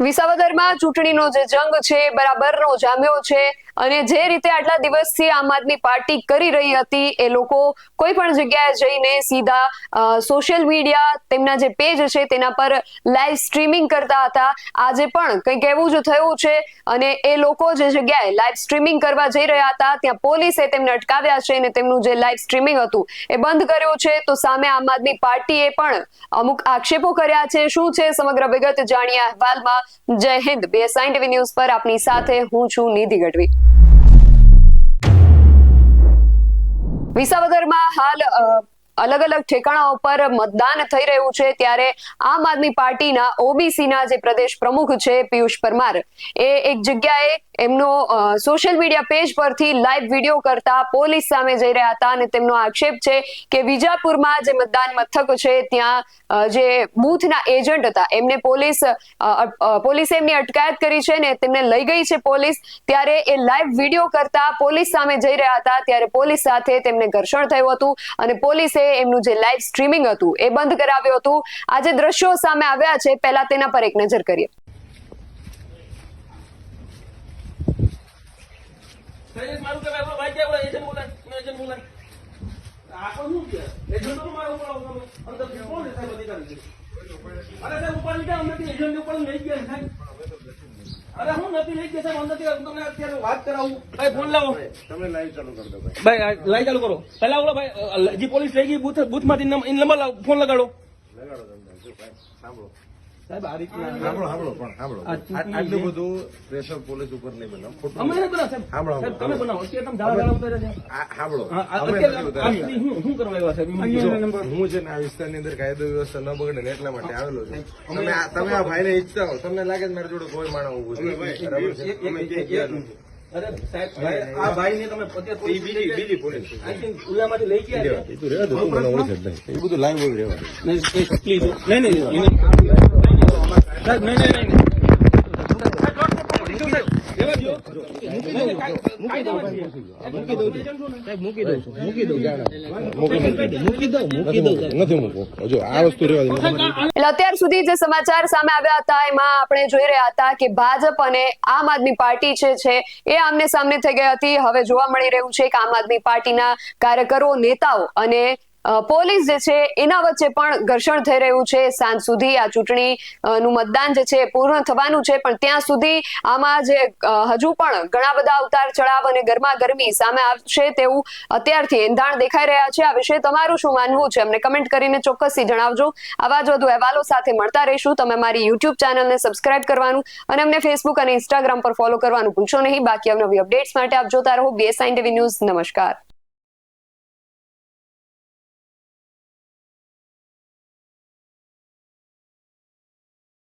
વિસાવદરમાં ચૂંટણીનો જે જંગ છે બરાબરનો જામ્યો છે. અને જે રીતે આટલા દિવસથી આમ આદમી પાર્ટી કરી રહી હતી, એ લોકો કોઈ પણ જગ્યાએ જઈને સીધા સોશિયલ મીડિયા તેમના જે પેજ છે તેના પર લાઈવ સ્ટ્રીમિંગ કરતા હતા. આજે પણ કંઈક એવું જ થયું છે અને એ લોકો જે જગ્યાએ લાઈવ સ્ટ્રીમિંગ કરવા જઈ રહ્યા હતા, ત્યાં પોલીસે તેમને અટકાવ્યા છે અને તેમનું જે લાઈવ સ્ટ્રીમિંગ હતું એ બંધ કર્યું છે. તો સામે આમ આદમી પાર્ટીએ પણ અમુક આક્ષેપો કર્યા છે. શું છે સમગ્ર વિગત જાણ્યા અહેવાલમાં? જય હિન્દ બીએસઆઈ ટીવી ન્યૂઝ પર આપની સાથે હું છું નિધિ ગઢવી. વિસાવદરમાં હાલ અલગ અલગ ઠેકાણાઓ પર મતદાન થઈ રહ્યું છે ત્યારે આમ આદમી પાર્ટીના ઓબીસીના જે પ્રદેશ પ્રમુખ છે પિયુષ પરમાર, એ એક જગ્યાએ એમનો સોશિયલ મીડિયા પેજ પરથી લાઈવ વીડિયો કરતા પોલીસ સામે જઈ રહ્યા હતા અને તેમનો આક્ષેપ છે કે વિજાપુરમાં જે મતદાન મથક છે ત્યાં જે બૂથના એજન્ટ હતા, એમને પોલીસ પોલીસે એમની અટકાયત કરી છે ને તેમને લઈ ગઈ છે પોલીસ, ત્યારે એ લાઈવ વીડિયો કરતા પોલીસ સામે જઈ રહ્યા હતા, ત્યારે પોલીસ સાથે તેમને ઘર્ષણ થયું હતું અને પોલીસે એમનું જે લાઈવ સ્ટ્રીમિંગ હતું એ બંધ કરાવ્યું હતું. આજે દ્રશ્યો સામે આવ્યા છે. પહેલા તેના પર એક નજર કરીએ. અરે સાહેબ, ઉપર નીકળ્યા અંદર એજન્ટ ઉપર લઈ ગયા સાહેબ. અરે હું નથી લઈ ગયા સાહેબ અંદરથી તમને અત્યારે વાત કરાવું. ભાઈ ફોન લાવો. તમે લાઈવ ચાલુ કરી દો ભાઈ. ભાઈ ચાલુ કરો. પહેલા ઓલો ભાઈ જે પોલીસ લઈ ગઈ બુથ બુથમાંથી નંબર ફોન લગાડો. લગાડો તમે સાંભળો. સાહેબ આ રીતના સાંભળો સાંભળો પણ સાંભળો આ ચૂંટણી આ- આટલું બધું પ્રેશર પોલીસ ઉપર નહીં બનાવો. ખોટું અમે સાંભળો, તમે અત્યારે તમે છે. સાંભળો આ- આ આ શું કરવા આવ્યા સાહેબ. હું છે ને આ વિસ્તારની અંદર કાયદો વ્યવસ્થા ન બગડે ને એટલા માટે આવેલો છું. તમે આ તમે આ ભાઈને ઈચ્છતા હો. તમને લાગે મારા મારી જોડે કોઈ માણસ ઉભું છે. અરે સાહેબ ભાઈ, ને તમે બીજી- બીજી પોલીસ. આઈ થિંક ઉલ્લામાંથી લઈ ગયા એ બધું લાઈવ બોલ રહેવા નહીં, નહીં. સાહેબ, અત્યાર સુધી જે સમાચાર સામે આવ્યા હતા એમાં આપણે જોઈ રહ્યા હતા કે ભાજપ અને આમ આદમી પાર્ટી છે છે એ આમને સામને થઈ ગઈ હતી. હવે જોવા મળી રહ્યું છે કે આમ આદમી પાર્ટીના કાર્યકરો નેતાઓ અને પોલીસ જે છે, એના વચ્ચે પણ ઘર્ષણ થઈ રહ્યું છે. સાંજ સુધી આ ચૂંટણી નું મતદાન જે છે, પૂર્ણ થવાનું છે. પણ ત્યાં સુધી આમાં જે હજુ પણ ઘણા બધા ઉતાર ચઢાવ અને ગરમા ગરમી સામે આવશે તેવું અત્યારથી એંધાણ દેખાઈ રહ્યા છે. આ વિશે તમારું શું માનવું છે? અમને કમેન્ટ કરીને ચોક્કસથી જણાવજો. આવા જ વધુ અહેવાલો સાથે મળતા રહીશું. તમે મારી યુટ્યુબ ચેનલને સબસ્ક્રાઇબ કરવાનું અને અમને ફેસબુક અને ઇન્સ્ટાગ્રામ પર ફોલો કરવાનું ભૂલશો નહીં. બાકી અવનવી અપડેટ્સ માટે આપ જોતા રહો. બીએસઆઈ ટીવી ન્યૂઝ નમસ્કાર.